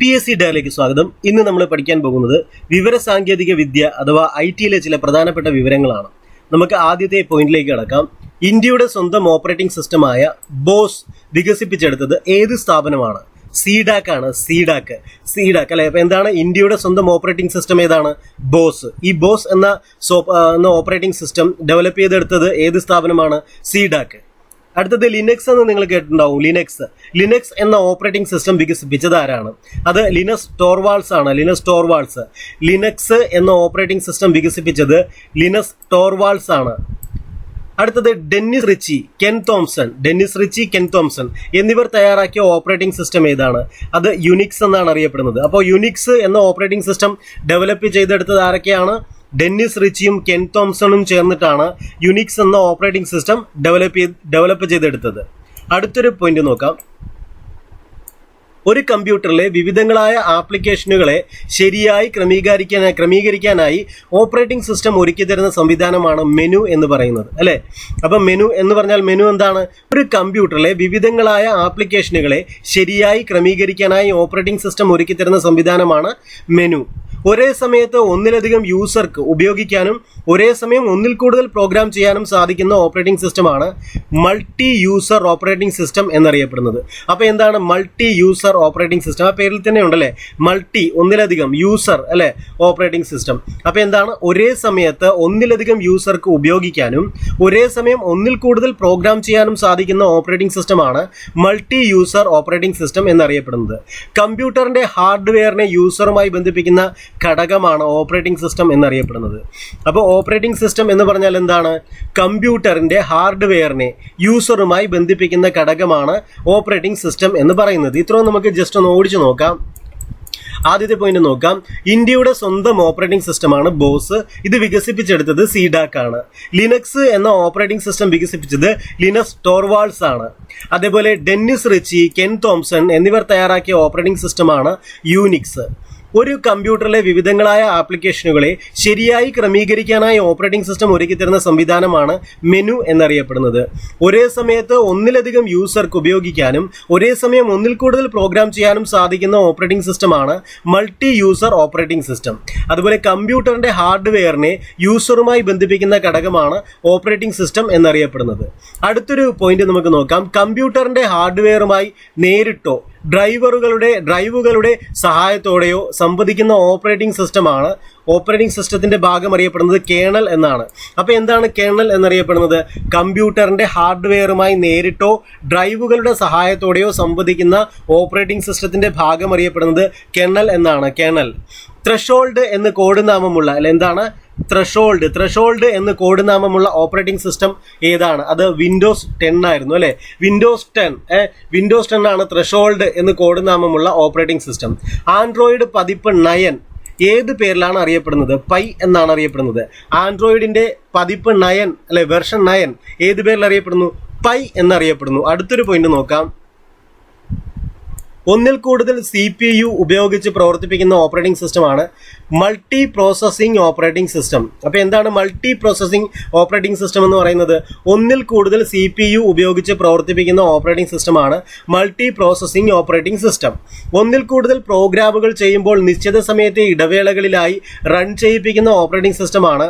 P S C ഡയറിലേക്ക് സ്വാഗതം. ഇന്ന് നമ്മൾ പഠിക്കാൻ പോകുന്നത് വിവര സാങ്കേതിക വിദ്യ അഥവാ ഐ ടിയിലെ ചില പ്രധാനപ്പെട്ട വിവരങ്ങളാണ്. നമുക്ക് ആദ്യത്തെ പോയിന്റിലേക്ക് കടക്കാം. ഇന്ത്യയുടെ സ്വന്തം ഓപ്പറേറ്റിംഗ് സിസ്റ്റമായ ബോസ് വികസിപ്പിച്ചെടുത്തത് ഏത് സ്ഥാപനമാണ്? സീഡാക്ക് ആണ്. സീഡാക്ക് സീഡാക്ക് അല്ലെ? അപ്പൊ എന്താണ് ഇന്ത്യയുടെ സ്വന്തം ഓപ്പറേറ്റിംഗ് സിസ്റ്റം ഏതാണ്? ബോസ്. ഈ ബോസ് എന്ന എന്ന ഓപ്പറേറ്റിംഗ് സിസ്റ്റം ഡെവലപ്പ് ചെയ്തെടുത്തത് ഏത് സ്ഥാപനമാണ്? സീഡാക്ക് അടുത്തത് ലിനക്സ് എന്ന് നിങ്ങൾ കേട്ടിട്ടുണ്ടാവും ലിനക്സ്. ലിനക്സ് എന്ന ഓപ്പറേറ്റിംഗ് സിസ്റ്റം വികസിപ്പിച്ചത് ആരാണ്? അത് ലിനസ് ടോർവാൾസ് ആണ് ലിനസ് ടോർവാൾസ്. ലിനക്സ് എന്ന ഓപ്പറേറ്റിംഗ് സിസ്റ്റം വികസിപ്പിച്ചത് ലിനസ് ടോർവാൾസ് ആണ്. അടുത്തത് Dennis Ritchie Ken Thompson. Dennis Ritchie Ken Thompson എന്നിവർ തയ്യാറാക്കിയ ഓപ്പറേറ്റിംഗ് സിസ്റ്റം ഏതാണ്? അത് യുനിക്സ് എന്നാണ് അറിയപ്പെടുന്നത്. അപ്പോൾ യുനിക്സ് എന്ന ഓപ്പറേറ്റിംഗ് സിസ്റ്റം ഡെവലപ്പ് ചെയ്തെടുത്തത് ആരൊക്കെയാണ്? ഡെന്നിസ് റിച്ചിയും കെൻ തോംസണും ചേർന്നിട്ടാണ് യുനിക്സ് എന്ന ഓപ്പറേറ്റിംഗ് സിസ്റ്റം ഡെവലപ്പ് ഡെവലപ്പ് ചെയ്തെടുത്തത്. അടുത്തൊരു പോയിന്റ് നോക്കാം. ഒരു കമ്പ്യൂട്ടറിലെ വിവിധങ്ങളായ ആപ്ലിക്കേഷനുകളെ ശരിയായി ക്രമീകരിക്കാൻ ക്രമീകരിക്കാനായി ഓപ്പറേറ്റിംഗ് സിസ്റ്റം ഒരുക്കി തരുന്ന സംവിധാനമാണ് മെനു എന്ന് പറയുന്നത് അല്ലേ? അപ്പൊ മെനു എന്ന് പറഞ്ഞാൽ മെനു എന്താണ്? ഒരു കമ്പ്യൂട്ടറിലെ വിവിധങ്ങളായ ആപ്ലിക്കേഷനുകളെ ശരിയായി ക്രമീകരിക്കാനായി ഓപ്പറേറ്റിംഗ് സിസ്റ്റം ഒരുക്കി തരുന്ന സംവിധാനമാണ് മെനു. ഒരേ സമയത്ത് ഒന്നിലധികം യൂസർക്ക് ഉപയോഗിക്കാനും ഒരേ സമയം ഒന്നിൽ കൂടുതൽ പ്രോഗ്രാം ചെയ്യാനും സാധിക്കുന്ന ഓപ്പറേറ്റിംഗ് സിസ്റ്റമാണ് മൾട്ടി യൂസർ ഓപ്പറേറ്റിംഗ് സിസ്റ്റം എന്നറിയപ്പെടുന്നത്. അപ്പോൾ എന്താണ് മൾട്ടി യൂസർ ഓപ്പറേറ്റിംഗ് സിസ്റ്റം. ആ പേരിൽ തന്നെ ഉണ്ടല്ലേ? മൾട്ടി ഒന്നിലധികം യൂസർ അല്ലെ? Operating system. അപ്പോൾ എന്താണ്? ഒരേ സമയത്ത് ഒന്നിലധികം യൂസർക്ക് ഉപയോഗിക്കാനും ഒരേ സമയം ഒന്നിൽ കൂടുതൽ പ്രോഗ്രാം ചെയ്യാനും സാധിക്കുന്ന ഓപ്പറേറ്റിംഗ് സിസ്റ്റമാണ് മൾട്ടി യൂസർ ഓപ്പറേറ്റിംഗ് സിസ്റ്റം എന്നറിയപ്പെടുന്നത്. കമ്പ്യൂട്ടറിന്റെ ഹാർഡ്വെയറിനെ യൂസറുമായി ബന്ധിപ്പിക്കുന്ന ഘടകമാണ് ഓപ്പറേറ്റിംഗ് സിസ്റ്റം എന്നറിയപ്പെടുന്നത്. അപ്പോൾ ഓപ്പറേറ്റിംഗ് സിസ്റ്റം എന്ന് പറഞ്ഞാൽ എന്താണ്? കമ്പ്യൂട്ടറിന്റെ ഹാർഡ്വെയറിനെ യൂസറുമായി ബന്ധിപ്പിക്കുന്ന ഘടകമാണ് ഓപ്പറേറ്റിംഗ് സിസ്റ്റം എന്ന് പറയുന്നത്. ഇത്രയും നമുക്ക് ജസ്റ്റ് ഒന്ന് ഓടിച്ചു നോക്കാം. ആദ്യത്തെ പോയിന്റ് നോക്കാം. ഇന്ത്യയുടെ സ്വന്തം ഓപ്പറേറ്റിംഗ് സിസ്റ്റമാണ് ബോസ്. ഇത് വികസിപ്പിച്ചെടുത്തത് സീഡാക്ക് ആണ്. ലിനക്സ് എന്ന ഓപ്പറേറ്റിംഗ് സിസ്റ്റം വികസിപ്പിച്ചത് ലിനക്സ് ടോർവാൾസ് ആണ്. അതേപോലെ ഡെന്നിസ് റിച്ചി കെൻ തോംസൺ എന്നിവർ തയ്യാറാക്കിയ ഓപ്പറേറ്റിംഗ് സിസ്റ്റമാണ് യൂനിക്സ് ഒരു കമ്പ്യൂട്ടറിലെ വിവിധങ്ങളായ ആപ്ലിക്കേഷനുകളെ ശരിയായി ക്രമീകരിക്കാനായി ഓപ്പറേറ്റിംഗ് സിസ്റ്റം ഒരുക്കിത്തരുന്ന സംവിധാനമാണ് മെനു എന്നറിയപ്പെടുന്നത്. ഒരേ സമയത്ത് ഒന്നിലധികം യൂസർക്ക് ഉപയോഗിക്കാനും ഒരേ സമയം ഒന്നിൽ കൂടുതൽ പ്രോഗ്രാം ചെയ്യാനും സാധിക്കുന്ന ഓപ്പറേറ്റിംഗ് സിസ്റ്റമാണ് മൾട്ടി യൂസർ ഓപ്പറേറ്റിംഗ് സിസ്റ്റം. അതുപോലെ കമ്പ്യൂട്ടറിന്റെ ഹാർഡ്വെയറിനെ യൂസറുമായി ബന്ധിപ്പിക്കുന്ന ഘടകമാണ് ഓപ്പറേറ്റിംഗ് സിസ്റ്റം എന്നറിയപ്പെടുന്നത്. അടുത്തൊരു പോയിന്റ് നമുക്ക് നോക്കാം. കമ്പ്യൂട്ടറിന്റെ ഹാർഡ്വെയറുമായി നേരിട്ടോ ഡ്രൈവറുകളുടെ ഡ്രൈവുകളുടെ സഹായത്തോടെയോ സംവദിക്കുന്ന ഓപ്പറേറ്റിംഗ് സിസ്റ്റമാണ് ഓപ്പറേറ്റിംഗ് സിസ്റ്റത്തിന്റെ ഭാഗം അറിയപ്പെടുന്നത് കേണൽ എന്നാണ്. അപ്പോൾ എന്താണ് കേണൽ എന്നറിയപ്പെടുന്നത്? കമ്പ്യൂട്ടറിന്റെ ഹാർഡ്വെയറുമായി നേരിട്ടോ ഡ്രൈവുകളുടെ സഹായത്തോടെയോ സംവദിക്കുന്ന ഓപ്പറേറ്റിംഗ് സിസ്റ്റത്തിന്റെ ഭാഗം അറിയപ്പെടുന്നത് കേണൽ എന്നാണ്. കേണൽ. ത്രഷോൾഡ് എന്ന് കോഡ് നാമമുള്ള അല്ല എന്താണ്? ത്രഷോൾഡ്. ത്രഷോൾഡ് എന്ന് കോഡ് നാമമുള്ള ഓപ്പറേറ്റിംഗ് സിസ്റ്റം ഏതാണ്? അത് വിൻഡോസ് ടെൻ ആയിരുന്നു അല്ലെ? വിൻഡോസ് ടെൻ വിൻഡോസ് ടെൻ ആണ് ത്രഷോൾഡ് എന്ന് കോഡ് നാമമുള്ള ഓപ്പറേറ്റിംഗ് സിസ്റ്റം. ആൻഡ്രോയിഡ് പതിപ്പ് നയൻ ഏത് പേരിലാണ് അറിയപ്പെടുന്നത്? പൈ എന്നാണ് അറിയപ്പെടുന്നത്. ആൻഡ്രോയിഡിന്റെ പതിപ്പ് നയൻ അല്ലെ വെർഷൻ നയൻ ഏത് പേരിൽ അറിയപ്പെടുന്നു? പൈ എന്നറിയപ്പെടുന്നു. അടുത്തൊരു പോയിന്റ് നോക്കാം. ഒന്നിൽ കൂടുതൽ സി പി യു ഉപയോഗിച്ച് പ്രവർത്തിപ്പിക്കുന്ന ഓപ്പറേറ്റിംഗ് സിസ്റ്റമാണ് മൾട്ടി പ്രോസസ്സിംഗ് ഓപ്പറേറ്റിംഗ് സിസ്റ്റം. അപ്പോൾ എന്താണ് മൾട്ടി പ്രോസസ്സിംഗ് ഓപ്പറേറ്റിംഗ് സിസ്റ്റം എന്ന് പറയുന്നത്? ഒന്നിൽ കൂടുതൽ സി പി യു ഉപയോഗിച്ച് പ്രവർത്തിപ്പിക്കുന്ന ഓപ്പറേറ്റിംഗ് സിസ്റ്റമാണ് മൾട്ടി പ്രോസസ്സിംഗ് ഓപ്പറേറ്റിംഗ് സിസ്റ്റം. ഒന്നിൽ കൂടുതൽ പ്രോഗ്രാമുകൾ ചെയ്യുമ്പോൾ നിശ്ചിത സമയത്തെ ഇടവേളകളിലായി റൺ ചെയ്യിപ്പിക്കുന്ന ഓപ്പറേറ്റിംഗ് സിസ്റ്റമാണ്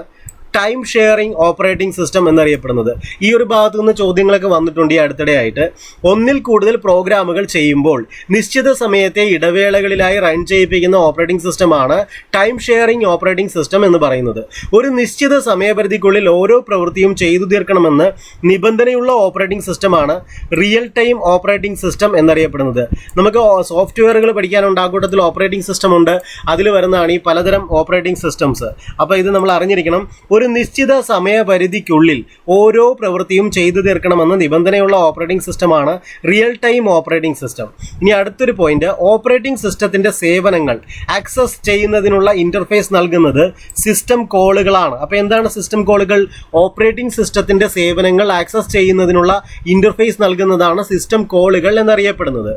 ടൈം ഷെയറിംഗ് ഓപ്പറേറ്റിംഗ് സിസ്റ്റം എന്നറിയപ്പെടുന്നത്. ഈ ഒരു ഭാഗത്തു നിന്ന് ചോദ്യങ്ങളൊക്കെ വന്നിട്ടുണ്ട് ഈ അടുത്തിടെയായിട്ട്. ഒന്നിൽ കൂടുതൽ പ്രോഗ്രാമുകൾ ചെയ്യുമ്പോൾ നിശ്ചിത സമയത്തെ ഇടവേളകളിലായി റൺ ചെയ്യിപ്പിക്കുന്ന ഓപ്പറേറ്റിംഗ് സിസ്റ്റമാണ് ടൈം ഷെയറിംഗ് ഓപ്പറേറ്റിംഗ് സിസ്റ്റം എന്ന് പറയുന്നത്. ഒരു നിശ്ചിത സമയപരിധിക്കുള്ളിൽ ഓരോ പ്രവൃത്തിയും ചെയ്തു തീർക്കണമെന്ന് നിബന്ധനയുള്ള ഓപ്പറേറ്റിംഗ് സിസ്റ്റമാണ് റിയൽ ടൈം ഓപ്പറേറ്റിംഗ് സിസ്റ്റം എന്നറിയപ്പെടുന്നത്. നമുക്ക് സോഫ്റ്റ്വെയറുകൾ പഠിക്കാനുണ്ട് ആ കൂട്ടത്തിൽ ഓപ്പറേറ്റിംഗ് സിസ്റ്റം ഉണ്ട്. അതിൽ വരുന്നതാണ് ഈ പലതരം ഓപ്പറേറ്റിംഗ് സിസ്റ്റംസ്. അപ്പോൾ ഇത് നമ്മൾ അറിഞ്ഞിരിക്കണം. ഒരു നിശ്ചിത സമയപരിധിക്കുള്ളിൽ ഓരോ പ്രവൃത്തിയും ചെയ്തു തീർക്കണമെന്ന നിബന്ധനയുള്ള ഓപ്പറേറ്റിംഗ് സിസ്റ്റമാണ് റിയൽ ടൈം ഓപ്പറേറ്റിംഗ് സിസ്റ്റം ഇനി അടുത്തൊരു പോയിന്റ് ഓപ്പറേറ്റിംഗ് സിസ്റ്റത്തിന്റെ സേവനങ്ങൾ ആക്സസ് ചെയ്യുന്നതിനുള്ള ഇന്റർഫേസ് നൽകുന്നത് സിസ്റ്റം കോളുകളാണ് അപ്പോൾ എന്താണ് സിസ്റ്റം കോളുകൾ ഓപ്പറേറ്റിംഗ് സിസ്റ്റത്തിന്റെ സേവനങ്ങൾ ആക്സസ് ചെയ്യുന്നതിനുള്ള ഇന്റർഫേസ് നൽകുന്നതാണ് സിസ്റ്റം കോളുകൾ എന്നറിയപ്പെടുന്നത്.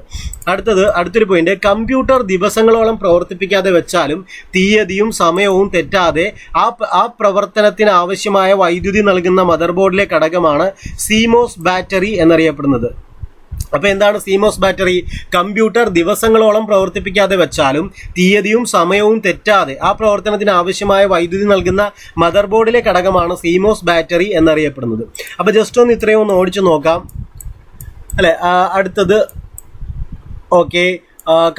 അടുത്തത് അടുത്തൊരു പോയിന്റ് കമ്പ്യൂട്ടർ ദിവസങ്ങളോളം പ്രവർത്തിപ്പിക്കാതെ വെച്ചാലും തീയതിയും സമയവും തെറ്റാതെ ആ പ്രവർത്തന ആ പ്രവർത്തനത്തിന് ആവശ്യമായ വൈദ്യുതി നൽകുന്ന മദർ ബോർഡിലെ ഘടകമാണ് സീമോസ് ബാറ്ററി എന്നറിയപ്പെടുന്നത്. അപ്പോൾ എന്താണ് സീമോസ് ബാറ്ററി കമ്പ്യൂട്ടർ ദിവസങ്ങളോളം പ്രവർത്തിപ്പിക്കാതെ വെച്ചാലും തീയതിയും സമയവും തെറ്റാതെ ആ പ്രവർത്തനത്തിന് ആവശ്യമായ വൈദ്യുതി നൽകുന്ന മദർ ബോർഡിലെ ഘടകമാണ് സീമോസ് ബാറ്ററി എന്നറിയപ്പെടുന്നത്. അപ്പോൾ ജസ്റ്റ് ഒന്ന് ഇത്രയും ഒന്ന് ഓടിച്ചു നോക്കാം. അല്ലെ? അടുത്തത്. ഓക്കെ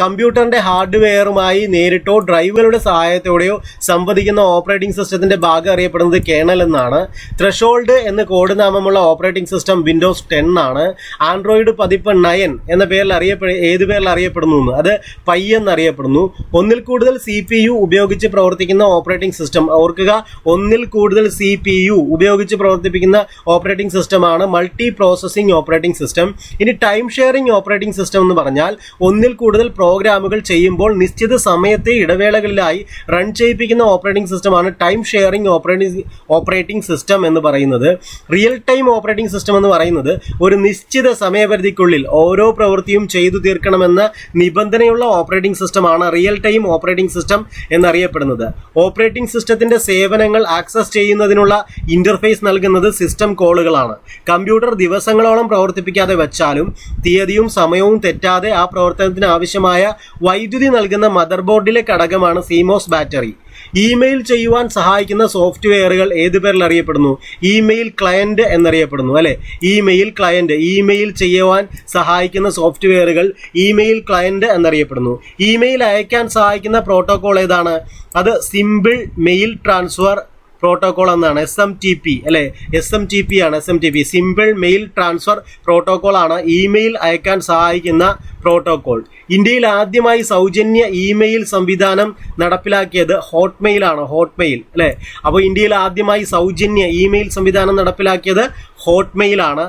കമ്പ്യൂട്ടറിന്റെ ഹാർഡ്വെയറുമായി നേരിട്ടോ ഡ്രൈവറുടെ സഹായത്തോടെയോ സംവദിക്കുന്ന ഓപ്പറേറ്റിംഗ് സിസ്റ്റത്തിന്റെ ഭാഗം അറിയപ്പെടുന്നത് കേണൽ എന്നാണ്. ത്രഷോൾഡ് എന്ന് കോഡ് നാമമുള്ള ഓപ്പറേറ്റിംഗ് സിസ്റ്റം വിൻഡോസ് ടെൻ ആണ്. ആൻഡ്രോയിഡ് പതിപ്പ് നയൻ എന്ന പേരിൽ അറിയപ്പെ ഏത് പേരിൽ അറിയപ്പെടുന്നു അത് പൈ എന്നറിയപ്പെടുന്നു. ഒന്നിൽ കൂടുതൽ സി പി യു ഉപയോഗിച്ച് പ്രവർത്തിക്കുന്ന ഓപ്പറേറ്റിംഗ് സിസ്റ്റം. ഓർക്കുക ഒന്നിൽ കൂടുതൽ സി പി യു ഉപയോഗിച്ച് പ്രവർത്തിപ്പിക്കുന്ന ഓപ്പറേറ്റിംഗ് സിസ്റ്റമാണ് മൾട്ടി പ്രോസസ്സിംഗ് ഓപ്പറേറ്റിംഗ് സിസ്റ്റം. ഇനി ടൈം ഷെയറിംഗ് ഓപ്പറേറ്റിംഗ് സിസ്റ്റം എന്ന് പറഞ്ഞാൽ ഒന്നിൽ കൂടുതൽ പ്രോഗ്രാമുകൾ ചെയ്യുമ്പോൾ നിശ്ചിത സമയത്തെ ഇടവേളകളിലായി റൺ ചെയ്യിപ്പിക്കുന്ന ഓപ്പറേറ്റിംഗ് സിസ്റ്റമാണ് time sharing operating operating system എന്ന് പറയുന്നത്. റിയൽ ടൈം ഓപ്പറേറ്റിംഗ് സിസ്റ്റം എന്ന് പറയുന്നത് ഒരു നിശ്ചിത സമയപരിധിക്കുള്ളിൽ ഓരോ പ്രവൃത്തിയും ചെയ്തു തീർക്കണമെന്ന നിബന്ധനയുള്ള ഓപ്പറേറ്റിംഗ് സിസ്റ്റമാണ് റിയൽ ടൈം ഓപ്പറേറ്റിംഗ് സിസ്റ്റം എന്നറിയപ്പെടുന്നത്. ഓപ്പറേറ്റിംഗ് സിസ്റ്റത്തിന്റെ സേവനങ്ങൾ ആക്സസ് ചെയ്യുന്നതിനുള്ള ഇന്റർഫേസ് നൽകുന്നത് സിസ്റ്റം കോളുകളാണ് കമ്പ്യൂട്ടർ ദിവസങ്ങളോളം പ്രവർത്തിപ്പിക്കാതെ വെച്ചാലും തീയതിയും സമയവും തെറ്റാതെ ആ പ്രവർത്തനത്തിന് ആവശ്യമായ വൈദ്യുതി നൽകുന്ന മദർ ബോർഡിലെ ഘടകമാണ് സീമോസ് ബാറ്ററി ഇമെയിൽ ചെയ്യുവാൻ സഹായിക്കുന്ന സോഫ്റ്റ്വെയറുകൾ ഏത് പേരിൽ അറിയപ്പെടുന്നു? ഇമെയിൽ ക്ലയന്റ് എന്നറിയപ്പെടുന്നു അല്ലെ? ഇമെയിൽ ക്ലയന്റ് ഇമെയിൽ ചെയ്യുവാൻ സഹായിക്കുന്ന സോഫ്റ്റ്വെയറുകൾ ഇമെയിൽ ക്ലയന്റ് എന്നറിയപ്പെടുന്നു. ഇമെയിൽ അയക്കാൻ സഹായിക്കുന്ന പ്രോട്ടോകോൾ ഏതാണ്? അത് സിമ്പിൾ മെയിൽ ട്രാൻസ്ഫർ പ്രോട്ടോകോൾ എന്നാണ് എസ് എം ടി പി അല്ലെ? എസ് എം ടി പി ആണ് S M T P simple mail transfer protocol ആണ്. ഇമെയിൽ അയക്കാൻ സഹായിക്കുന്ന പ്രോട്ടോകോൾ ഇന്ത്യയിൽ ആദ്യമായി സൗജന്യ ഇമെയിൽ സംവിധാനം നടപ്പിലാക്കിയത് ഹോട്ട്മെയിൽ ആണ് ഹോട്ട്മെയിൽ അല്ലേ? അപ്പോൾ ഇന്ത്യയിൽ ആദ്യമായി സൗജന്യ ഇമെയിൽ സംവിധാനം നടപ്പിലാക്കിയത് ഹോട്ട്മെയിൽ ആണ്.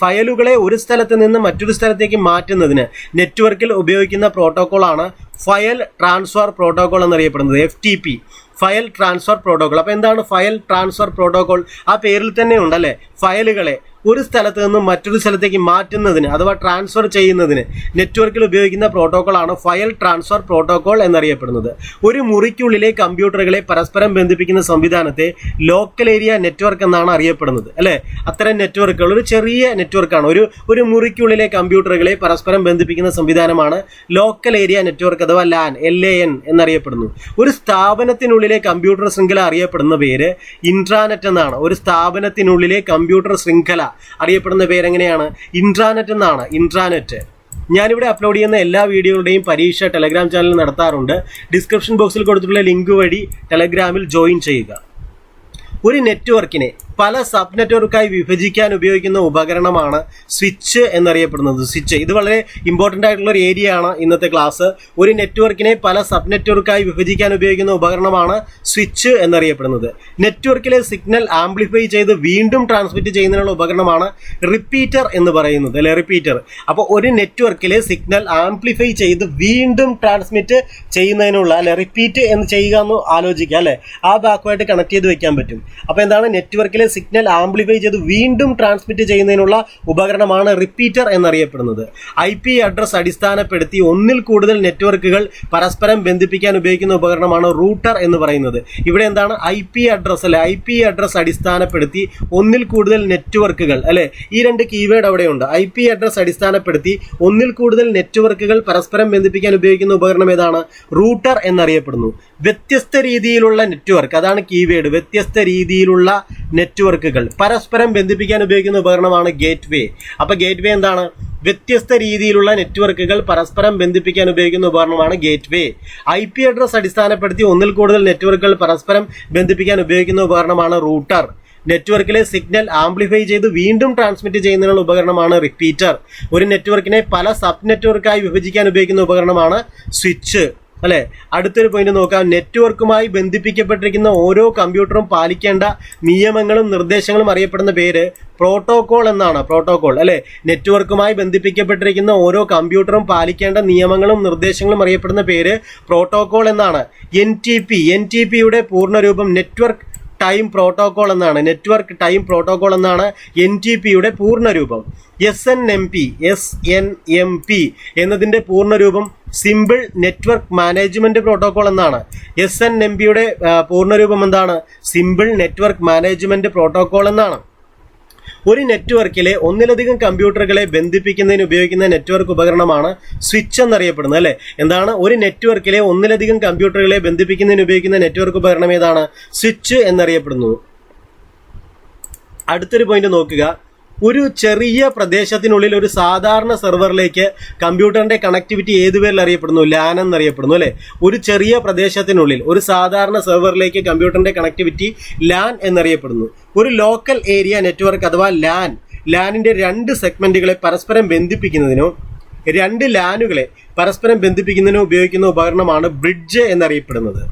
ഫയലുകളെ ഒരു സ്ഥലത്ത് നിന്ന് മറ്റൊരു സ്ഥലത്തേക്ക് മാറ്റുന്നതിന് നെറ്റ്വർക്കിൽ ഉപയോഗിക്കുന്ന പ്രോട്ടോകോൾ ആണ് ഫയൽ ട്രാൻസ്ഫർ പ്രോട്ടോകോൾ എന്നറിയപ്പെടുന്നത് F T P file transfer protocol. അപ്പോൾ എന്താണ് ഫയൽ ട്രാൻസ്ഫർ പ്രോട്ടോകോൾ? ആ പേരിൽ തന്നെ ഉണ്ടല്ലേ? ഫയലുകളെ ഒരു സ്ഥലത്ത് നിന്നും മറ്റൊരു സ്ഥലത്തേക്ക് മാറ്റുന്നതിന് അഥവാ ട്രാൻസ്ഫർ ചെയ്യുന്നതിന് നെറ്റ്വർക്കിൽ ഉപയോഗിക്കുന്ന പ്രോട്ടോകോൾ ആണ് ഫയൽ ട്രാൻസ്ഫർ പ്രോട്ടോകോൾ എന്നറിയപ്പെടുന്നത്. ഒരു മുറിക്കുള്ളിലെ കമ്പ്യൂട്ടറുകളെ പരസ്പരം ബന്ധിപ്പിക്കുന്ന സംവിധാനത്തെ ലോക്കൽ ഏരിയ നെറ്റ്വർക്ക് എന്നാണ് അറിയപ്പെടുന്നത്. അല്ലെ? അത്തരം നെറ്റ്വർക്കുകൾ ഒരു ചെറിയ നെറ്റ്വർക്കാണ് ഒരു ഒരു മുറിക്കുള്ളിലെ കമ്പ്യൂട്ടറുകളെ പരസ്പരം ബന്ധിപ്പിക്കുന്ന സംവിധാനമാണ് ലോക്കൽ ഏരിയ നെറ്റ്വർക്ക് അഥവാ ലാൻ എൽ എ എൻ എന്നറിയപ്പെടുന്നു. ഒരു സ്ഥാപനത്തിനുള്ളിലെ കമ്പ്യൂട്ടർ ശൃംഖല അറിയപ്പെടുന്ന പേര് ഇൻട്രാനെറ്റ് എന്നാണ്. ഒരു സ്ഥാപനത്തിനുള്ളിലെ കമ്പ്യൂട്ടർ ശൃംഖല അറിയപ്പെടുന്ന പേരെങ്ങനെയാണ്? ഇൻട്രാനെറ്റ് എന്നാണ്. ഇൻട്രാനെറ്റ്. ഞാനിവിടെ അപ്ലോഡ് ചെയ്യുന്ന എല്ലാ വീഡിയോകളുടെയും പരീക്ഷ ടെലഗ്രാം ചാനൽ നടത്താറുണ്ട്. ഡിസ്ക്രിപ്ഷൻ ബോക്സിൽ കൊടുത്തിട്ടുള്ള ലിങ്ക് വഴി ടെലഗ്രാമിൽ ജോയിൻ ചെയ്യുക. ഒരു നെറ്റ്വർക്കിനെ പല സബ് നെറ്റ്വർക്കായി വിഭജിക്കാൻ ഉപയോഗിക്കുന്ന ഉപകരണമാണ് സ്വിച്ച് എന്നറിയപ്പെടുന്നത്. സ്വിച്ച് ഇത് വളരെ ഇമ്പോർട്ടന്റ് ആയിട്ടുള്ള ഒരു ഏരിയ ആണ് ഇന്നത്തെ ക്ലാസ് ഒരു നെറ്റ്വർക്കിനെ പല സബ് നെറ്റ്വർക്കായി വിഭജിക്കാൻ ഉപയോഗിക്കുന്ന ഉപകരണമാണ് സ്വിച്ച് എന്നറിയപ്പെടുന്നത്. നെറ്റ്വർക്കിലെ സിഗ്നൽ ആംപ്ലിഫൈ ചെയ്ത് വീണ്ടും ട്രാൻസ്മിറ്റ് ചെയ്യുന്നതിനുള്ള ഉപകരണമാണ് റിപ്പീറ്റർ എന്ന് പറയുന്നത് അല്ലെ? റിപ്പീറ്റർ അപ്പോൾ ഒരു നെറ്റ്വർക്കിലെ സിഗ്നൽ ആംപ്ലിഫൈ ചെയ്ത് വീണ്ടും ട്രാൻസ്മിറ്റ് ചെയ്യുന്നതിനുള്ള അല്ലെ റിപ്പീറ്റ് എന്ന് ചെയ്യുക എന്ന് ആലോചിക്കുക അല്ലെ? ആ ബാക്കുമായിട്ട് കണക്ട് ചെയ്ത് വെക്കാൻ പറ്റും. അപ്പോൾ എന്താണ്? നെറ്റ്വർക്കിലെ സിഗ്നൽ ആംപ്ലിഫൈ ചെയ്ത് വീണ്ടും ട്രാൻസ്മിറ്റ് ചെയ്യുന്നതിനുള്ള ഉപകരണമാണ് റിപ്പീറ്റർ എന്നറിയപ്പെടുന്നത്. ഐ പി അഡ്രസ് അടിസ്ഥാനപ്പെടുത്തി ഒന്നിൽ കൂടുതൽ നെറ്റ്വർക്കുകൾ പരസ്പരം ബന്ധിപ്പിക്കാൻ ഉപയോഗിക്കുന്ന ഉപകരണമാണ് റൂട്ടർ എന്ന് പറയുന്നത്. ഇവിടെ എന്താണ്? ഐ പി അഡ്രസ് അല്ലെ? ഐ പി അഡ്രസ് അടിസ്ഥാനപ്പെടുത്തി ഒന്നിൽ കൂടുതൽ നെറ്റ്വർക്കുകൾ അല്ലെ? ഈ രണ്ട് കീവേഡ് അവിടെയുണ്ട്. ഐ പി അഡ്രസ് അടിസ്ഥാനപ്പെടുത്തി ഒന്നിൽ കൂടുതൽ നെറ്റ്വർക്കുകൾ പരസ്പരം ബന്ധിപ്പിക്കാൻ ഉപയോഗിക്കുന്ന ഉപകരണം ഏതാണ്? റൂട്ടർ എന്നറിയപ്പെടുന്നു. വ്യത്യസ്ത രീതിയിലുള്ള നെറ്റ്വർക്ക് അതാണ് കീവേഡ് വ്യത്യസ്ത രീതിയിലുള്ള നെറ്റ്വർക്കുകൾ പരസ്പരം ബന്ധിപ്പിക്കാൻ ഉപയോഗിക്കുന്ന ഉപകരണമാണ് ഗേറ്റ് വേ അപ്പോൾ ഗേറ്റ് വേ എന്താണ്? വ്യത്യസ്ത രീതിയിലുള്ള നെറ്റ്വർക്കുകൾ പരസ്പരം ബന്ധിപ്പിക്കാൻ ഉപയോഗിക്കുന്ന ഉപകരണമാണ് gateway I P address അടിസ്ഥാനപ്പെടുത്തി ഒന്നിൽ കൂടുതൽ നെറ്റ്വർക്കുകൾ പരസ്പരം ബന്ധിപ്പിക്കാൻ ഉപയോഗിക്കുന്ന ഉപകരണമാണ് റൂട്ടർ. നെറ്റ്വർക്കിലെ സിഗ്നൽ ആംപ്ലിഫൈ ചെയ്ത് വീണ്ടും ട്രാൻസ്മിറ്റ് ചെയ്യുന്നതിനുള്ള ഉപകരണമാണ് റിപ്പീറ്റർ. ഒരു നെറ്റ്വർക്കിനെ പല സബ് നെറ്റ്വർക്കായി വിഭജിക്കാൻ ഉപയോഗിക്കുന്ന ഉപകരണമാണ് സ്വിച്ച്. അല്ലെ? അടുത്തൊരു പോയിന്റ് നോക്കാം. നെറ്റ്വർക്കുമായി ബന്ധിപ്പിക്കപ്പെട്ടിരിക്കുന്ന ഓരോ കമ്പ്യൂട്ടറും പാലിക്കേണ്ട നിയമങ്ങളും നിർദ്ദേശങ്ങളും അറിയപ്പെടുന്ന പേര് പ്രോട്ടോകോൾ എന്നാണ്. പ്രോട്ടോകോൾ അല്ലെ? നെറ്റ്വർക്കുമായി ബന്ധിപ്പിക്കപ്പെട്ടിരിക്കുന്ന ഓരോ കമ്പ്യൂട്ടറും പാലിക്കേണ്ട നിയമങ്ങളും നിർദ്ദേശങ്ങളും അറിയപ്പെടുന്ന പേര് പ്രോട്ടോകോൾ എന്നാണ്. N T P N T പിയുടെ പൂർണരൂപം നെറ്റ്വർക്ക് ടൈം പ്രോട്ടോകോൾ എന്നാണ്. നെറ്റ്വർക്ക് ടൈം പ്രോട്ടോകോൾ എന്നാണ് എൻ ടി പിയുടെ പൂർണരൂപം. S N M P S N M P എന്നതിന്റെ പൂർണരൂപം സിമ്പിൾ നെറ്റ്വർക്ക് മാനേജ്മെന്റ് പ്രോട്ടോകോൾ എന്നാണ്. എസ് എൻ എം പിയുടെ പൂർണരൂപം എന്താണ്? സിമ്പിൾ നെറ്റ്വർക്ക് മാനേജ്മെന്റ് പ്രോട്ടോകോൾ എന്നാണ്. ഒരു നെറ്റ്വർക്കിലെ ഒന്നിലധികം കമ്പ്യൂട്ടറുകളെ ബന്ധിപ്പിക്കുന്നതിന് ഉപയോഗിക്കുന്ന നെറ്റ്വർക്ക് ഉപകരണമാണ് സ്വിച്ച് എന്നറിയപ്പെടുന്നത് അല്ലേ? എന്താണ്? ഒരു നെറ്റ്വർക്കിലെ ഒന്നിലധികം കമ്പ്യൂട്ടറുകളെ ബന്ധിപ്പിക്കുന്നതിന് ഉപയോഗിക്കുന്ന നെറ്റ്വർക്ക് ഉപകരണം ഏതാണ്? സ്വിച്ച് എന്നറിയപ്പെടുന്നു. അടുത്തൊരു പോയിന്റ് നോക്കുക. ഒരു ചെറിയ പ്രദേശത്തിനുള്ളിൽ ഒരു സാധാരണ സെർവറിലേക്ക് കമ്പ്യൂട്ടറിന്റെ കണക്ടിവിറ്റി ഏത് പേരിൽ അറിയപ്പെടുന്നു? ലാൻ എന്നറിയപ്പെടുന്നു അല്ലെ? ഒരു ചെറിയ പ്രദേശത്തിനുള്ളിൽ ഒരു സാധാരണ സെർവറിലേക്ക് കമ്പ്യൂട്ടറിന്റെ കണക്ടിവിറ്റി ലാൻ എന്നറിയപ്പെടുന്നു. ഒരു ലോക്കൽ ഏരിയ നെറ്റ്വർക്ക് അഥവാ ലാൻ ലാനിന്റെ രണ്ട് സെഗ്മെന്റുകളെ പരസ്പരം ബന്ധിപ്പിക്കുന്നതിനോ രണ്ട് ലാനുകളെ പരസ്പരം ബന്ധിപ്പിക്കുന്നതിനോ ഉപയോഗിക്കുന്ന ഉപകരണമാണ് ബ്രിഡ്ജ് എന്നറിയപ്പെടുന്നത്.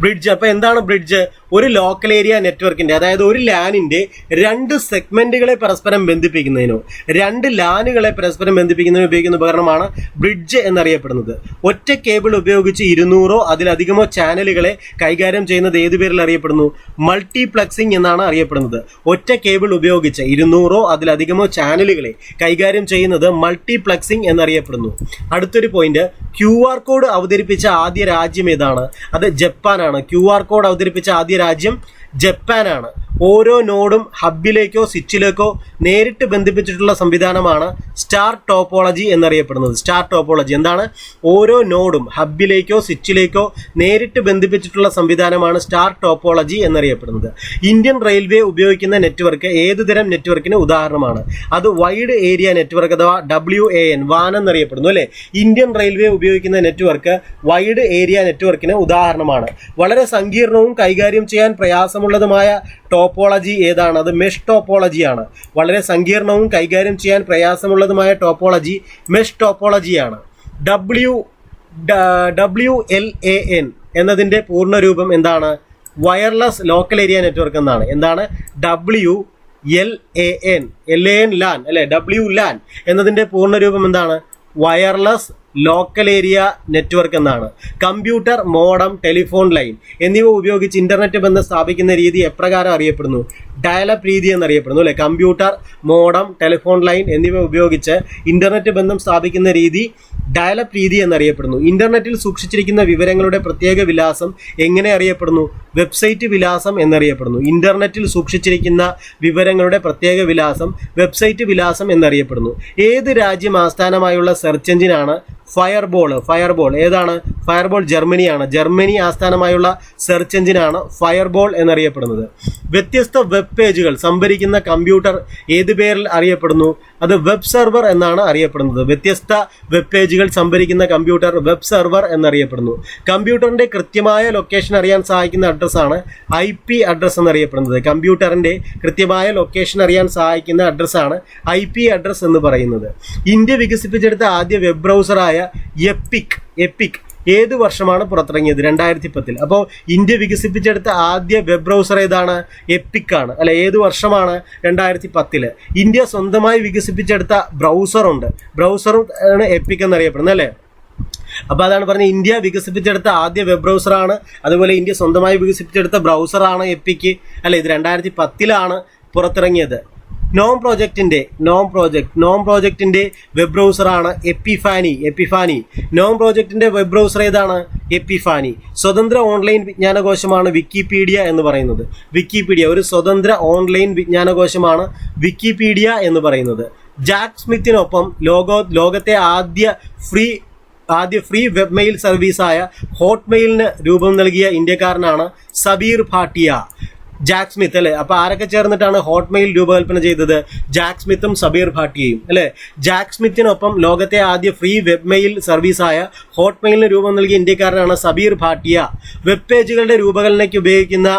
ബ്രിഡ്ജ് അപ്പൊ എന്താണ് ബ്രിഡ്ജ്? ഒരു ലോക്കൽ ഏരിയ നെറ്റ്വർക്കിന്റെ അതായത് ഒരു ലാനിന്റെ രണ്ട് സെഗ്മെന്റുകളെ പരസ്പരം ബന്ധിപ്പിക്കുന്നതിനോ രണ്ട് ലാനുകളെ പരസ്പരം ബന്ധിപ്പിക്കുന്നതിനോ ഉപയോഗിക്കുന്ന ഉപകരണമാണ് ബ്രിഡ്ജ് എന്നറിയപ്പെടുന്നത്. ഒറ്റ കേബിൾ ഉപയോഗിച്ച് ഇരുന്നൂറോ അതിലധികമോ ചാനലുകളെ കൈകാര്യം ചെയ്യുന്നത് ഏതു പേരിൽ അറിയപ്പെടുന്നു? മൾട്ടിപ്ലക്സിംഗ് എന്നാണ് അറിയപ്പെടുന്നത്. ഒറ്റ കേബിൾ ഉപയോഗിച്ച് ഇരുന്നൂറോ അതിലധികമോ ചാനലുകളെ കൈകാര്യം ചെയ്യുന്നത് മൾട്ടിപ്ലക്സിംഗ് എന്നറിയപ്പെടുന്നു. അടുത്തൊരു പോയിന്റ് ക്യു ആർ കോഡ് അവതരിപ്പിച്ച ആദ്യ രാജ്യം ഏതാണ്? അത് ജപ്പാനാണ്. ക്യു ആർ കോഡ് അവതരിപ്പിച്ച ആദ്യ രാജ്യം ജപ്പാനാണ്. ഓരോ നോഡും ഹബിലേക്കോ സ്വിച്ചിലേക്കോ നേരിട്ട് ബന്ധിപ്പിച്ചിട്ടുള്ള സംവിധാനമാണ് സ്റ്റാർ ടോപ്പോളജി എന്നറിയപ്പെടുന്നത്. സ്റ്റാർ ടോപ്പോളജി എന്താണ്? ഓരോ നോഡും ഹബിലേക്കോ സ്വിച്ചിലേക്കോ നേരിട്ട് ബന്ധിപ്പിച്ചിട്ടുള്ള സംവിധാനമാണ് സ്റ്റാർ ടോപ്പോളജി എന്നറിയപ്പെടുന്നത്. ഇന്ത്യൻ റെയിൽവേ ഉപയോഗിക്കുന്ന നെറ്റ്വർക്ക് ഏത് തരം നെറ്റ്വർക്കിന് ഉദാഹരണമാണ്? അത് വൈഡ് ഏരിയ നെറ്റ്വർക്ക് അഥവാ ഡബ്ല്യു എ എൻ വാൻ എന്നറിയപ്പെടുന്നു അല്ലേ? ഇന്ത്യൻ റെയിൽവേ ഉപയോഗിക്കുന്ന നെറ്റ്വർക്ക് വൈഡ് ഏരിയ നെറ്റ്വർക്കിന് ഉദാഹരണമാണ്. വളരെ സങ്കീർണവും കൈകാര്യം ചെയ്യാൻ പ്രയാസമുള്ളതുമായ ടോപ്പോളജി ഏതാണ്? അത് മെഷ് ടോപ്പോളജിയാണ്. വളരെ സങ്കീർണവും കൈകാര്യം ചെയ്യാൻ പ്രയാസമുള്ളതുമായ topology mesh ടോപ്പോളജിയാണ്. W W L A N എന്നതിന്റെ പൂർണരൂപം എന്താണ്? വയർലെസ് ലോക്കൽ ഏരിയ നെറ്റ്വർക്ക് എന്നാണ്. എന്താണ്? W L A N L A N LAN അല്ലെ? ഡബ്ല്യു ലാൻ എന്നതിന്റെ പൂർണരൂപം എന്താണ്? വയർലെസ് ലോക്കൽ ഏരിയ നെറ്റ്വർക്ക് എന്നാണ്. കമ്പ്യൂട്ടർ മോഡം ടെലിഫോൺ ലൈൻ എന്നിവ ഉപയോഗിച്ച് ഇന്റർനെറ്റ് ബന്ധം സ്ഥാപിക്കുന്ന രീതി എപ്രകാരം അറിയപ്പെടുന്നു? ഡയലപ്പ് രീതി എന്നറിയപ്പെടുന്നു അല്ലെ? കമ്പ്യൂട്ടർ മോഡം ടെലിഫോൺ ലൈൻ എന്നിവ ഉപയോഗിച്ച് ഇന്റർനെറ്റ് ബന്ധം സ്ഥാപിക്കുന്ന രീതി ഡയലപ്പ് രീതി എന്നറിയപ്പെടുന്നു. ഇന്റർനെറ്റിൽ സൂക്ഷിച്ചിരിക്കുന്ന വിവരങ്ങളുടെ പ്രത്യേക വിലാസം എങ്ങനെ അറിയപ്പെടുന്നു? വെബ്സൈറ്റ് വിലാസം എന്നറിയപ്പെടുന്നു. ഇന്റർനെറ്റിൽ സൂക്ഷിച്ചിരിക്കുന്ന വിവരങ്ങളുടെ പ്രത്യേക വിലാസം വെബ്സൈറ്റ് വിലാസം എന്നറിയപ്പെടുന്നു. ഏത് രാജ്യം ആസ്ഥാനമായുള്ള സെർച്ച് എഞ്ചിനാണ് ഫയർബോൾ? ഫയർബോൾ ഏതാണ്? ഫയർബോൾ ജർമ്മനിയാണ്. ജർമ്മനി ആസ്ഥാനമായുള്ള സെർച്ച് എഞ്ചിനാണ് ഫയർബോൾ എന്നറിയപ്പെടുന്നത്. വ്യത്യസ്ത വെബ് പേജുകൾ സംഭരിക്കുന്ന കമ്പ്യൂട്ടർ ഏത് പേരിൽ അറിയപ്പെടുന്നു? അത് വെബ് സെർവർ എന്നാണ് അറിയപ്പെടുന്നത്. വ്യത്യസ്ത വെബ് പേജുകൾ സംഭരിക്കുന്ന കമ്പ്യൂട്ടർ വെബ് സെർവർ എന്നറിയപ്പെടുന്നു. കമ്പ്യൂട്ടറിന്റെ കൃത്യമായ ലൊക്കേഷൻ അറിയാൻ സഹായിക്കുന്ന അഡ്രസ്സാണ് ഐ പി അഡ്രസ് എന്നറിയപ്പെടുന്നത്. കമ്പ്യൂട്ടറിന്റെ കൃത്യമായ ലൊക്കേഷൻ അറിയാൻ സഹായിക്കുന്ന അഡ്രസ്സാണ് ഐ പി അഡ്രസ് എന്ന് പറയുന്നത്. ഇന്ത്യ വികസിപ്പിച്ചെടുത്ത ആദ്യ വെബ് ബ്രൗസറായ എപ്പിക് എപ്പിക് ഏത് വർഷമാണ് പുറത്തിറങ്ങിയത് രണ്ടായിരത്തി പത്തിൽ അപ്പോൾ ഇന്ത്യ വികസിപ്പിച്ചെടുത്ത ആദ്യ വെബ് ബ്രൗസർ ഏതാണ്? എപ്പിക് ആണ്. അല്ലെ ഏത് വർഷമാണ് രണ്ടായിരത്തി പത്തിൽ ഇന്ത്യ സ്വന്തമായി വികസിപ്പിച്ചെടുത്ത ബ്രൗസറുണ്ട് ബ്രൗസറും ആണ് എപ്പിക് എന്നറിയപ്പെടുന്നത് അല്ലേ? അപ്പോൾ അതാണ് പറഞ്ഞത് ഇന്ത്യ വികസിപ്പിച്ചെടുത്ത ആദ്യ വെബ് ബ്രൗസറാണ് അതുപോലെ ഇന്ത്യ സ്വന്തമായി വികസിപ്പിച്ചെടുത്ത ബ്രൗസറാണ് എപ്പിക്ക് അല്ലെ ഇത് രണ്ടായിരത്തി പത്തിലാണ് പുറത്തിറങ്ങിയത്. നോം പ്രോജക്റ്റിന്റെ നോം പ്രോജക്റ്റ് നോം പ്രോജക്റ്റിന്റെ വെബ് ബ്രൗസറാണ് എപ്പിഫാനി എപ്പിഫാനി. നോം പ്രോജക്റ്റിന്റെ വെബ് ബ്രൗസർ ഏതാണ്? എപ്പിഫാനി. സ്വതന്ത്ര ഓൺലൈൻ വിജ്ഞാനകോശമാണ് വിക്കിപീഡിയ എന്ന് പറയുന്നത്. വിക്കിപീഡിയ ഒരു സ്വതന്ത്ര ഓൺലൈൻ വിജ്ഞാനകോശമാണ് വിക്കിപീഡിയ എന്ന് പറയുന്നത്. ജാക്ക് സ്മിത്തിനൊപ്പം ലോകോ ലോകത്തെ ആദ്യ ഫ്രീ ആദ്യ ഫ്രീ വെബ് മെയിൽ സർവീസായ ഹോട്ട്മെയിലിന് രൂപം നൽകിയ ഇന്ത്യക്കാരനാണ് സബീർ ഭാട്ടിയ. ജാക്ക് സ്മിത്ത് അല്ലെ? അപ്പൊ ആരൊക്കെ ചേർന്നിട്ടാണ് ഹോട്ട്മെയിൽ രൂപകൽപ്പന ചെയ്തത്? ജാക്ക് സ്മിത്തും സബീർ ഭാട്ടിയയും അല്ലെ? ജാക്ക് സ്മിത്തിനൊപ്പം ലോകത്തെ ആദ്യ ഫ്രീ വെബ് മെയിൽ സർവീസായ ഹോട്ട്മെയിലിന് രൂപം നൽകിയ ഇന്ത്യക്കാരനാണ് സബീർ ഭാട്ടിയ വെബ് പേജുകളുടെ രൂപകൽപ്പനയ്ക്ക് ഉപയോഗിക്കുന്ന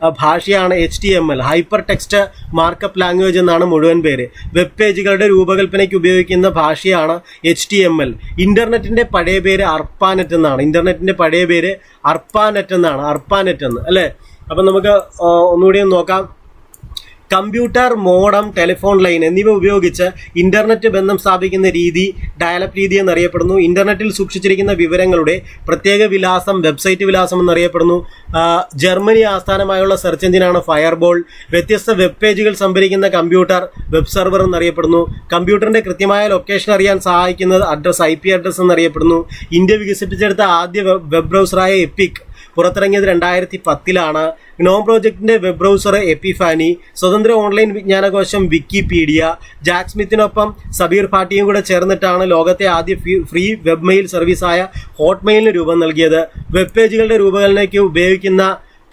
ഭാഷയാണ് H T M L hyper text markup language എന്നാണ് മുഴുവൻ പേര്. വെബ് പേജുകളുടെ രൂപകൽപ്പനയ്ക്ക് ഉപയോഗിക്കുന്ന ഭാഷയാണ് എച്ച് ടി എം എൽ ഇന്റർനെറ്റിന്റെ പഴയ പേര് അർപ്പാനെറ്റ് എന്നാണ്. ഇന്റർനെറ്റിന്റെ പഴയ പേര് അർപ്പാനെറ്റ് എന്നാണ്. അർപ്പാനെറ്റ് എന്ന് അല്ലേ? അപ്പം നമുക്ക് ഒന്നുകൂടി ഒന്ന് നോക്കാം. കമ്പ്യൂട്ടർ മോഡം ടെലിഫോൺ ലൈൻ എന്നിവ ഉപയോഗിച്ച് ഇന്റർനെറ്റ് ബന്ധം സ്ഥാപിക്കുന്ന രീതി ഡയലപ്പ് രീതി എന്നറിയപ്പെടുന്നു. ഇന്റർനെറ്റിൽ സൂക്ഷിച്ചിരിക്കുന്ന വിവരങ്ങളുടെ പ്രത്യേക വിലാസം വെബ്സൈറ്റ് വിലാസം എന്നറിയപ്പെടുന്നു. ജർമ്മനി ആസ്ഥാനമായുള്ള സെർച്ച് എഞ്ചിനാണ് ഫയർബോൾ. വ്യത്യസ്ത വെബ് പേജുകൾ സംഭരിക്കുന്ന കമ്പ്യൂട്ടർ വെബ് സെർവർ എന്നറിയപ്പെടുന്നു. കമ്പ്യൂട്ടറിന്റെ കൃത്യമായ ലൊക്കേഷൻ അറിയാൻ സഹായിക്കുന്നത് അഡ്രസ് ഐ പി അഡ്രസ് എന്നറിയപ്പെടുന്നു. ഇന്ത്യ വികസിപ്പിച്ചെടുത്ത ആദ്യ വെബ് ബ്രൗസറായ എപ്പിക് പുറത്തിറങ്ങിയത് രണ്ടായിരത്തി പത്തിലാണ് ഗ്നോം പ്രോജക്റ്റിന്റെ വെബ് ബ്രൗസർ എപ്പിഫാനി സ്വതന്ത്ര ഓൺലൈൻ വിജ്ഞാനകോശം വിക്കിപീഡിയ ജാക്ക് സ്മിത്തിനൊപ്പം സബീർ ഭാട്ടിയും കൂടെ ചേർന്നിട്ടാണ് ലോകത്തെ ആദ്യ ഫ്രീ വെബ് മെയിൽ സർവീസായ ഹോട്ട്മെയിലിന് രൂപം നൽകിയത്. വെബ് പേജുകളുടെ രൂപകൽപ്പനയ്ക്ക് ഉപയോഗിക്കുന്ന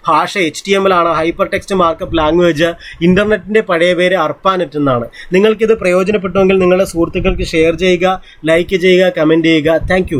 ഭാഷ എച്ച് ടി എം എൽ ആണ്. ഹൈപ്പർ ടെക്സ്റ്റ് മാർക്കപ്പ് ലാംഗ്വേജ് ഇന്റർനെറ്റിന്റെ പഴയ പേര് അർപ്പാനെറ്റ് എന്നാണ്. നിങ്ങൾക്കിത് പ്രയോജനപ്പെട്ടുവെങ്കിൽ നിങ്ങളുടെ സുഹൃത്തുക്കൾക്ക് ഷെയർ ചെയ്യുക ലൈക്ക് ചെയ്യുക കമന്റ് ചെയ്യുക. താങ്ക്